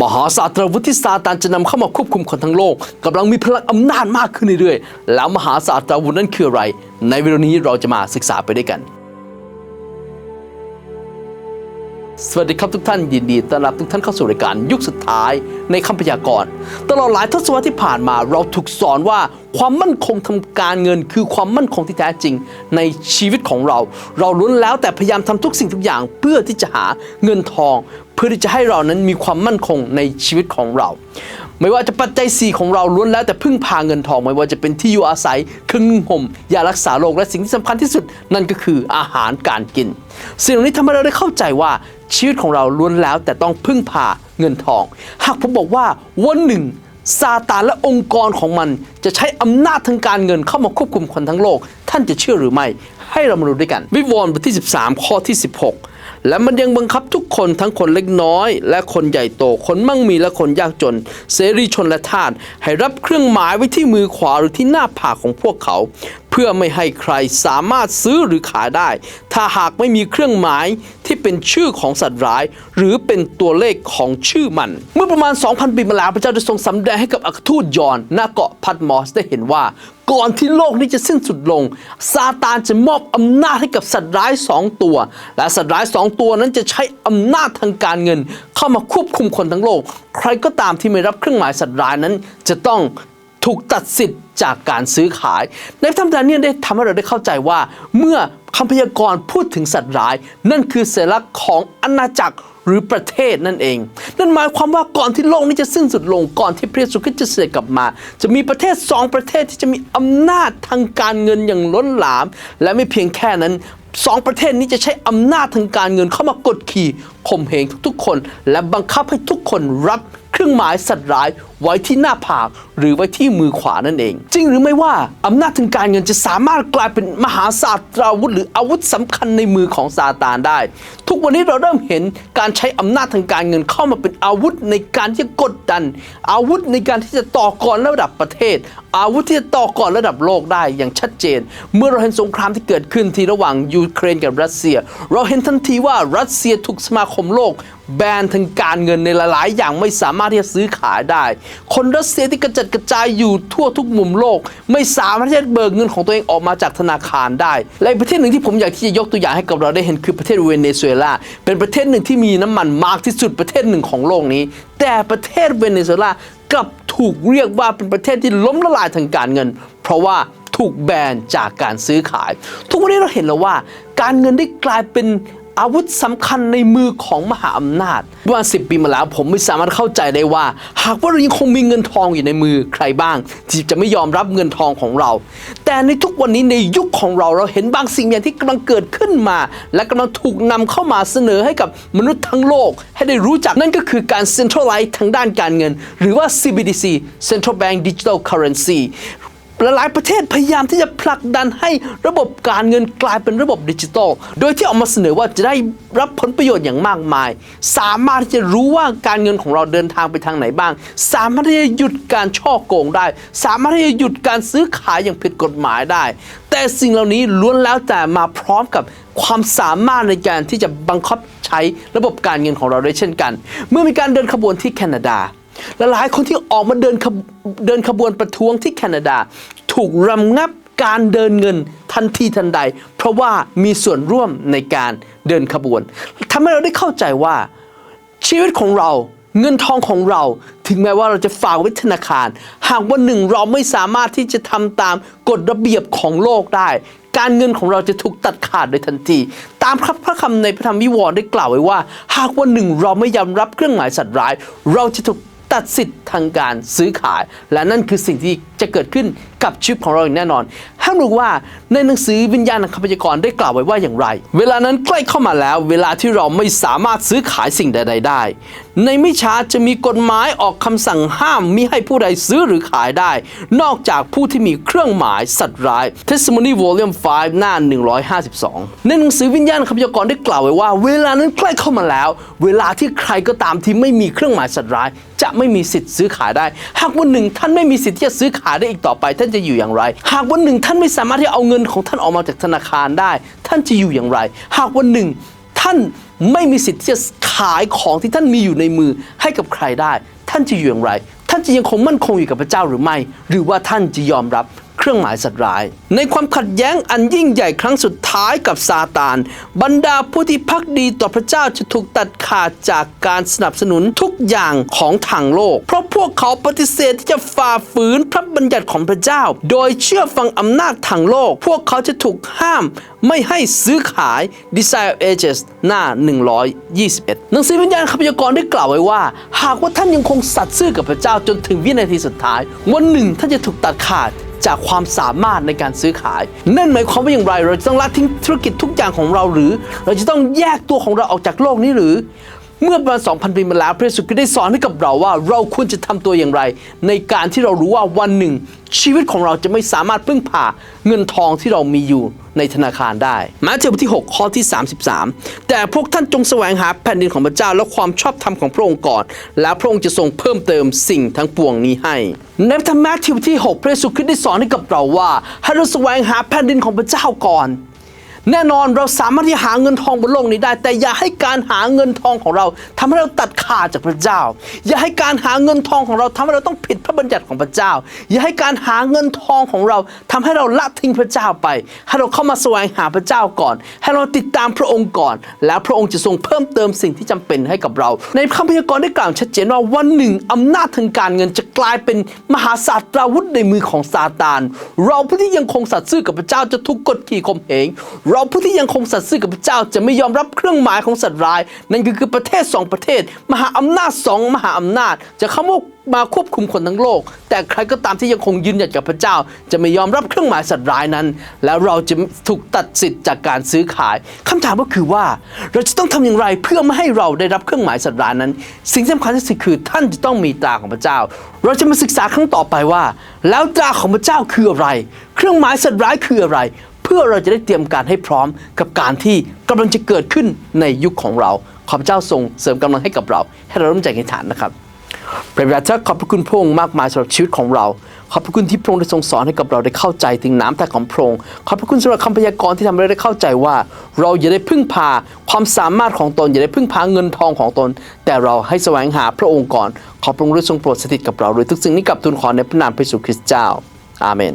มหาศาสตราวุธที่ซาตานจะนำเข้ามาควบคุมคนทั้งโลกกำลังมีพลังอำนาจมากขึ้นเรื่อยๆ แล้วมหาศาสตราวุธนั้นคืออะไร ในวิดีโอนี้เราจะมาศึกษาไปด้วยกัน สวัสดีครับทุกท่านยินดีต้อนรับทุกท่านเข้าสู่รายการยุคสุดท้ายในคำพยากรณ์ตลอดหลายทศวรรษที่ผ่านมาเราถูกสอนว่าความมั่นคงทางการเงินคือความมั่นคงที่แท้จริง ในชีวิตของเรา เราล้วนแล้วแต่พยายามทำทุกสิ่งทุกอย่างเพื่อที่จะหาเงินทอง พื่อที่จะให้เรานั้นมีความมั่นคงในชีวิตของเรา ไม่ว่าจะปัจจัยสี่ของเราล้วนแล้วแต่พึ่งพาเงินทอง ไม่ว่าจะเป็นที่อยู่อาศัยเครื่องนึ่งห่มยารักษาโรคและสิ่งที่สำคัญที่สุด นั่นก็คืออาหารการกิน สิ่งเหล่านี้ทำให้เราได้เข้าใจว่าชีวิตของเราล้วนแล้วแต่ต้องพึ่งพาเงินทอง หากผมบอกว่าวันหนึ่งซาตานและองค์กรของมันจะใช้อำนาจทางการเงินเข้ามาควบคุมคนทั้งโลก ท่านจะเชื่อหรือไม่ ให้เรามาดูด้วยกัน วิวรณ์บทที่ 13 ข้อที่ 16 และมันยังบังคับทุกคนทั้งคนเล็กน้อย และคนใหญ่โต คนมั่งมีและคนยากจน เสรีชนและทาสให้รับเครื่องหมายไว้ที่มือขวาหรือที่หน้าผากของพวกเขา เพื่อไม่ให้ใครสามารถซื้อหรือขายได้ ถ้าหากไม่มีเครื่องหมายที่เป็นชื่อของสัตว์ร้าย หรือเป็นตัวเลขของชื่อมัน เมื่อประมาณ 2,000 ปีมาแล้วพระเจ้าได้ทรงสำแดงให้กับอัครทูตยอนณเกาะพัดมอสได้เห็นว่าก่อนที่โลกนี้จะสิ้นสุดลง ซาตานจะมอบอำนาจให้กับสัตว์ร้ายสองตัว และสัตว์ร้ายสองตัวนั้นจะใช้อำนาจทางการเงิน เข้ามาควบคุมคนทั้งโลก ใครก็ตามที่ไม่รับเครื่องหมายสัตว์ร้ายนั้น จะต้อง ถูกตัดสิทธิ์จากการซื้อขาย ในธรรมดาเนี่ยได้ทำให้เราได้เข้าใจว่า เมื่อคำพยากรณ์พูดถึงสัตว์ร้าย นั่นคือสัญลักษณ์ของอาณาจักรหรือประเทศนั่นเอง นั่นหมายความว่าก่อนที่โลกนี้จะสิ้นสุดลงก่อนที่พระเยซูคริสต์จะเสด็จกลับมา จะมีประเทศสองประเทศที่จะมีอำนาจทางการเงินอย่างล้นหลาม และไม่เพียงแค่นั้นสองประเทศนี้จะใช้อำนาจทางการเงินเข้ามากดขี่ข่มเหงทุกๆคน และบังคับให้ทุกคนรับเครื่องหมายสัตว์ร้าย ไว้ที่หน้าผากหรือไว้ที่มือขวานั่นเอง จริงหรือไม่ว่าอำนาจทางการเงินจะสามารถกลายเป็นมหาศาสตราวุธ หรืออาวุธสำคัญในมือของซาตานได้ ทุกวันนี้เราเริ่มเห็นการใช้อำนาจทางการเงินเข้ามาเป็นอาวุธในการที่จะกดดัน อาวุธในการที่จะต่อกรระดับประเทศ อาวุธที่จะต่อกรระดับโลกได้อย่างชัดเจน เมื่อเราเห็นสงครามที่เกิดขึ้นที่ระหว่างยูเครนกับรัสเซีย เราเห็นทันทีว่ารัสเซียถูกสมาคมโลกแบนทางการเงินในหลาย ๆ อย่างไม่สามารถที่จะซื้อขายได้คนรัสเซียที่กระจัดกระจายอยู่ทั่วทุกมุมโลก ไม่สามารถที่จะเบิกเงินของตัวเองออกมาจากธนาคารได้ และประเทศหนึ่งที่ผมอยากที่จะยกตัวอย่างให้กับเราได้เห็นคือประเทศเวเนซุเอลาเป็นประเทศหนึ่งที่มีน้ำมันมากที่สุดประเทศหนึ่งของโลกนี้ แต่ประเทศเวเนซุเอลากลับถูกเรียกว่าเป็นประเทศที่ล้มละลายทางการเงิน เพราะว่าถูกแบนจากการซื้อขาย ทุกวันนี้เราเห็นแล้วว่า การเงินได้กลายเป็น อาวุธสำคัญในมือของมหาอำนาจเมื่อสิบปีมาแล้วผมไม่สามารถเข้าใจได้ว่า หากว่าเรายังคงมีเงินทองอยู่ในมือใครบ้าง ที่จะไม่ยอมรับเงินทองของเรา แต่ในทุกวันนี้ในยุคของเราเราเห็นบางสิ่งอย่างที่กำลังเกิดขึ้นมา และกำลังถูกนำเข้ามาเสนอให้กับมนุษย์ทั้งโลก ให้ได้รู้จักนั่นก็คือการ centralize ทางด้านการเงิน หรือว่า CBDC Central Bank Digital Currency หลายๆประเทศพยายามที่จะผลักดันให้ระบบการเงินกลายเป็นระบบดิจิทัล โดยที่ออกมาเสนอว่าจะได้รับผลประโยชน์อย่างมากมาย สามารถที่จะรู้ว่าการเงินของเราเดินทางไปทางไหนบ้าง สามารถที่จะหยุดการช่อโกงได้ สามารถที่จะหยุดการซื้อขายอย่างผิดกฎหมายได้ แต่สิ่งเหล่านี้ล้วนแล้วแต่มาพร้อมกับความสามารถในการที่จะบังคับใช้ระบบการเงินของเราด้วยเช่นกัน เมื่อมีการเดินขบวนที่แคนาดา และหลายคนที่ออกมาเดินขบเดินขบวนประท้วงที่แคนาดา ถูกรำงับการเดินเงินทันทีทันใด เพราะว่ามีส่วนร่วมในการเดินขบวนทำให้เราได้เข้าใจว่า ชีวิตของเราเงินทองของเราถึงแม้ว่าเราจะฝากไว้ธนาคาร หากวันหนึ่งเราไม่สามารถที่จะทำตามกฎระเบียบของโลกได้ การเงินของเราจะถูกตัดขาดโดยทันที ตามพระคำในพระธรรมวิวรณ์ได้กล่าวไว้ว่า หากวันหนึ่งเราไม่ยอมรับเครื่องหมายสัตว์ร้าย เราจะถูก ตัดสิทธิ์ทางการซื้อขาย และนั่นคือสิ่งที่จะเกิดขึ้นกับชีวิตของเราอย่างแน่นอน ห้ามรู้ว่าในหนังสือวิญญาณคำพยากรณ์ได้กล่าวไว้ว่าอย่างไร เวลานั้นใกล้เข้ามาแล้ว เวลาที่เราไม่สามารถซื้อขายสิ่งใด ๆ ได้ในไม่ช้าจะมีกฎหมายออกคำสั่งห้ามมิให้ผู้ใดซื้อหรือขายได้ นอกจากผู้ที่มีเครื่องหมายสัตว์ร้าย Testimony Volume 5 หน้า 152 ในหนังสือวิญญาณคำพยากรณ์ได้กล่าวไว้ว่า เวลานั้นใกล้เข้ามาแล้ว เวลาที่ใครก็ตามที่ไม่มีเครื่องหมายสัตว์ร้าย จะไม่มีสิทธิ์ซื้อขายได้ หากวันหนึ่งท่านไม่มีสิทธิ์ที่จะซื้อขายได้อีกต่อไป ท่านจะอยู่อย่างไร หากวันหนึ่งท่านไม่สามารถที่จะเอาเงินของท่านออกมาจากธนาคารได้ ท่านจะอยู่อย่างไร หากวันหนึ่งานไม่มีสิทธิ์ที่จะขายของที่ท่านมีอยู่ในมือให้กับใครได้ ท่านจะอยู่อย่างไร ท่านจะยังคงมั่นคงอยู่กับพระเจ้าหรือไม่ หรือว่าท่านจะยอมรับ เครื่องหมายสัตว์ร้าย ในความขัดแย้งอันยิ่งใหญ่ครั้งสุดท้ายกับซาตาน บรรดาผู้ที่พักดีต่อพระเจ้าจะถูกตัดขาดจากการสนับสนุนทุกอย่างของทางโลก เพราะพวกเขาปฏิเสธที่จะฝ่าฝืนพระบัญญัติของพระเจ้า โดยเชื่อฟังอำนาจทางโลก พวกเขาจะถูกห้ามไม่ให้ซื้อขาย Desire Ages หน้า 121 หนังสือวิญญาณคำพยากรได้กล่าวไว้ว่า หากว่าท่านยังคงสัตย์ซื่อกับพระเจ้าจนถึงวินาทีสุดท้าย วันหนึ่งท่านจะถูกตัดขาด จากความสามารถในการซื้อขาย นั่นหมายความว่าอย่างไร เราจะต้องละทิ้งธุรกิจทุกอย่างของเราหรือ เราจะต้องแยกตัวของเราออกจากโลกนี้หรือ เมื่อประมาณ2,000 ปีมาแล้วพระเยซูคริสต์ได้สอนให้กับเราว่าเราควรจะทำตัวอย่างไร ในการที่เรารู้ว่าวันหนึ่ง ชีวิตของเราจะไม่สามารถพึ่งพาเงินทองที่เรามีอยู่ในธนาคารได้มาเทวบทที่ 6 ข้อที่ 33 แต่พวกท่านจงแสวงหาแผ่นดินของพระเจ้าและความชอบธรรมของพระองค์ก่อน แล้วพระองค์จะทรงเพิ่มเติมสิ่งทั้งปวงนี้ให้ ในธรรมมัทธิวบทที่ 6 พระเยซูคริสต์ได้สอนให้กับเราว่าให้เราแสวงหาแผ่นดินของพระเจ้าก่อน แน่นอนเราสามารถที่หาเงินทองบนโลกนี้ได้ แต่อย่าให้การหาเงินทองของเราทำให้เราตัดขาดจากพระเจ้า อย่าให้การหาเงินทองของเราทำให้เราต้องผิดพระบัญญัติของพระเจ้า อย่าให้การหาเงินทองของเราทำให้เราละทิ้งพระเจ้าไป ให้เราเข้ามาแสวงหาพระเจ้าก่อน ให้เราติดตามพระองค์ก่อน แล้วพระองค์จะทรงเพิ่มเติมสิ่งที่จำเป็นให้กับเรา ในคำพยากรณ์ได้กล่าวชัดเจนว่าวันหนึ่งอำนาจทางการเงินจะกลายเป็นมหาศาสตราวุธในมือของซาตาน เราผู้ที่ยังคงสัตย์ซื่อกับพระเจ้าจะถูกกดขี่ข่มเหงเราผู้ที่ยังคงสัตย์ซื่อกับพระเจ้าจะไม่ยอมรับเครื่องหมายของสัตว์ร้าย นั่นก็คือประเทศสองประเทศ มหาอำนาจสองมหาอำนาจ จะเข้ามาควบคุมคนทั้งโลก แต่ใครก็ตามที่ยังคงยืนหยัดกับพระเจ้า จะไม่ยอมรับเครื่องหมายสัตว์ร้ายนั้น แล้วเราจะถูกตัดสิทธิ์จากการซื้อขายคำถามก็คือว่า เราจะต้องทำอย่างไรเพื่อไม่ให้เราได้รับเครื่องหมายสัตว์ร้ายนั้น สิ่งที่สำคัญที่สุดคือท่านจะต้องมีตาของพระเจ้า เราจะมาศึกษาครั้งต่อไปว่า แล้วตาของพระเจ้าคืออะไร เครื่องหมายสัตว์ร้ายคืออะไร พื่อเราจะได้เตรียมการให้พร้อมกับการที่กำลังจะเกิดขึ้นในยุคของเรา ขอพระเจ้าทรงเสริมกำลังให้กับเรา ให้เราริ่มใจในฐานนะครับพระบิดาเจ้าขอบพระคุณพระองค์มากมายสำหรับชีวิตของเรา ขอบพระคุณที่พระองค์ได้ทรงสอนให้กับเราได้เข้าใจถึงน้ำแต่ของพระองค์ ขอบพระคุณสำหรับคำพยากรณ์ที่ทำให้เราได้เข้าใจว่า เราอย่าได้พึ่งพาความสามารถของตน อย่าได้พึ่งพาเงินทองของตน แต่เราให้แสวงหาพระองค์ก่อน ขอพระองค์ได้ทรงโปรดสถิตกับเราโดยทุกสิ่งนี้กับทูลขอในพระนามพระเยซูคริสต์เจ้า อาเมน